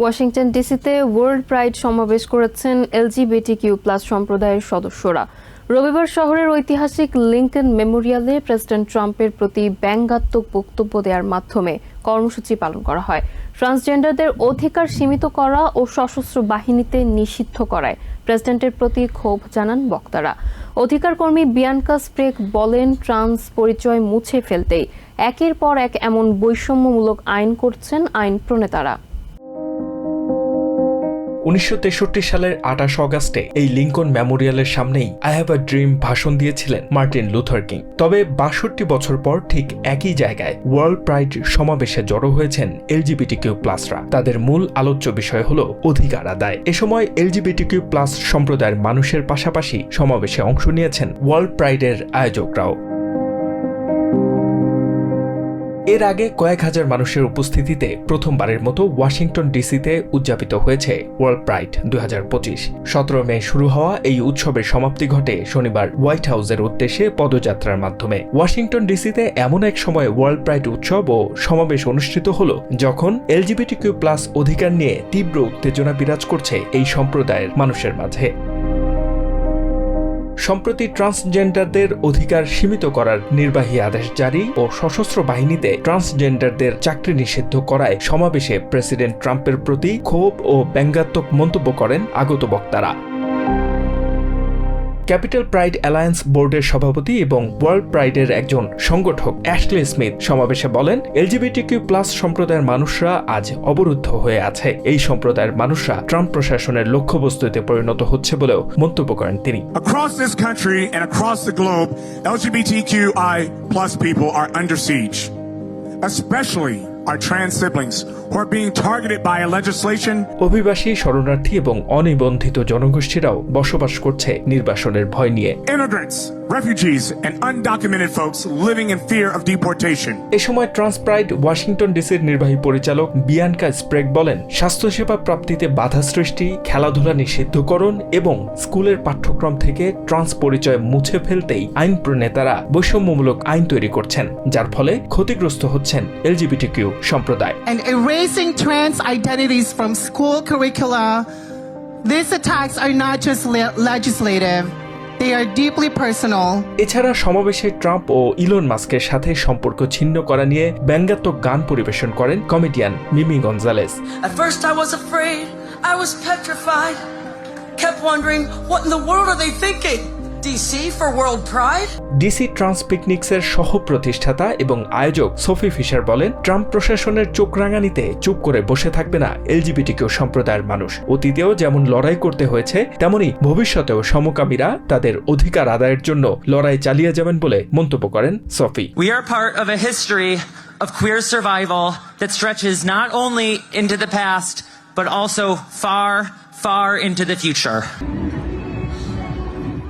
Washington ডিসিতে world pride সমাবেশ করেছেন LGBT Q plus সম্প্রদায়ের সদস্যরা। রবিবার শহরের ঐতিহাসিক লিঙ্কন মেমোরিয়ালে প্রেসিডেন্ট ট্রাম্পের প্রতি ব্যঙ্গাত্মক বক্তব্য দেওয়ার মাধ্যমে কর্মসূচি পালন করা হয়। ট্রান্সজেন্ডারদের অধিকার সীমিত করা ও সশস্ত্র বাহিনীতে নিষিদ্ধ করায় প্রেসিডেন্টের প্রতি ক্ষোভ জানান বক্তারা। অধিকার কর্মী বিয়ানকা স্প্রেক বলেন, ট্রান্স পরিচয় মুছে ফেলতেই একের পর এক এমন বৈষম্যমূলক আইন করছেন আইন প্রণেতারা। উনিশশো তেষট্টি সালের আঠাশ অগাস্টে এই লিঙ্কন মেমোরিয়ালের সামনেই আই হ্যাভ আ ড্রিম ভাষণ দিয়েছিলেন মার্টিন লুথার কিং। তবে বাষট্টি বছর পর ঠিক একই জায়গায় ওয়ার্ল্ড প্রাইড সমাবেশে জড়ো হয়েছেন এলজিবিটি কিউ প্লাসরা তাদের মূল আলোচ্য বিষয় হল অধিকার আদায়। এ সময় এলজিবিটি কিউ প্লাস সম্প্রদায়ের মানুষের পাশাপাশি সমাবেশে অংশ নিয়েছেন ওয়ার্ল্ড প্রাইডের আয়োজকরাও। এর আগে কয়েক হাজার মানুষের উপস্থিতিতে প্রথমবারের মতো ওয়াশিংটন ডিসিতে উদযাপিত হয়েছে ওয়ার্ল্ড প্রাইড দুই হাজার পঁচিশ। সতেরো মে শুরু হওয়া এই উৎসবের সমাপ্তি ঘটে শনিবার হোয়াইট হাউসের উদ্দেশ্যে পদযাত্রার মাধ্যমে। ওয়াশিংটন ডিসিতে এমন এক সময় ওয়ার্ল্ড প্রাইড উৎসব ও সমাবেশ অনুষ্ঠিত হল, যখন এলজিবিটি কিউ প্লাস অধিকার নিয়ে তীব্র উত্তেজনা বিরাজ করছে এই সম্প্রদায়ের মানুষের মাঝে। সম্প্রতি ট্রান্সজেন্ডারদের অধিকার সীমিত করার নির্বাহী আদেশ জারি ও সশস্ত্র বাহিনীতে ট্রান্সজেন্ডারদের চাকরি নিষিদ্ধ করায় সমাবেশে প্রেসিডেন্ট ট্রাম্পের প্রতি ক্ষোভ ও ব্যঙ্গাত্মক মন্তব্য করেন আগত বক্তারা। ক্যাপিটাল প্রাইড অ্যালায়েন্স বোর্ডের সভাপতি এবং ওয়ার্ল্ড প্রাইডের একজন সংগঠক অ্যাশলে স্মিথ সমাবেশে বলেন এলজিবিটি কিউ প্লাস সম্প্রদায়ের মানুষরা আজ অবরুদ্ধ হয়ে আছে। এই সম্প্রদায়ের মানুষরা ট্রাম্প প্রশাসনের লক্ষ্যবস্তুতে পরিণত হচ্ছে বলেও মন্তব্য করেন তিনি। Across this country and across the globe, LGBTQI plus people are under siege, especially our trans siblings who are being targeted by a legislation অভিবাসী শরণার্থী এবং অনিবন্ধিত জনগোষ্ঠীরাও বসবাস করছে নির্বাসনের ভয় নিয়ে refugees, and undocumented folks living in fear of deportation. এ সময় ট্রান্সপ্রাইড Washington ডিসির নির্বাহী পরিচালক বিয়ানকা স্প্রেক বলেন স্বাস্থ্যসেবা প্রাপ্তিতে বাধা সৃষ্টি খেলাধুলা নিষিদ্ধকরণ এবং স্কুলের পাঠ্যক্রম থেকে ট্রান্স পরিচয় মুছে ফেলতেই আইন প্রণেতারা বৈষম্যমূলক আইন তৈরি করছেন যার ফলে ক্ষতিগ্রস্ত হচ্ছেন এলজিবিটি কিউ সম্প্রদায় and erasing trans identities from school curricula. These attacks are not just le- legislative, এছাড়া সমাবেশে ট্রাম্প ও ইলন মাস্কের সাথে সম্পর্ক ছিন্ন করা নিয়ে ব্যঙ্গাত্মক গান পরিবেশন করেন comedian Mimi Gonzalez I kept wondering, what in the world are they thinking? DC for World Pride? DC trans পিকনিক্সের সহ প্রতিষ্ঠাতা এবং আয়োজক সোফি ফিশার বলেন ট্রাম্প প্রশাসনের চোখ রাঙানিতে চুপ করে বসে থাকবে না এলজিবিটি কেউ সম্প্রদায়ের মানুষ অতীতেও যেমন লড়াই করতে হয়েছে তেমনি ভবিষ্যতেও সমকামীরা তাদের অধিকার আদায়ের জন্য লড়াই চালিয়ে যাবেন বলে মন্তব্য করেন Shafi We are part of a history of queer survival that stretches not only into the past, but also far, far into the future.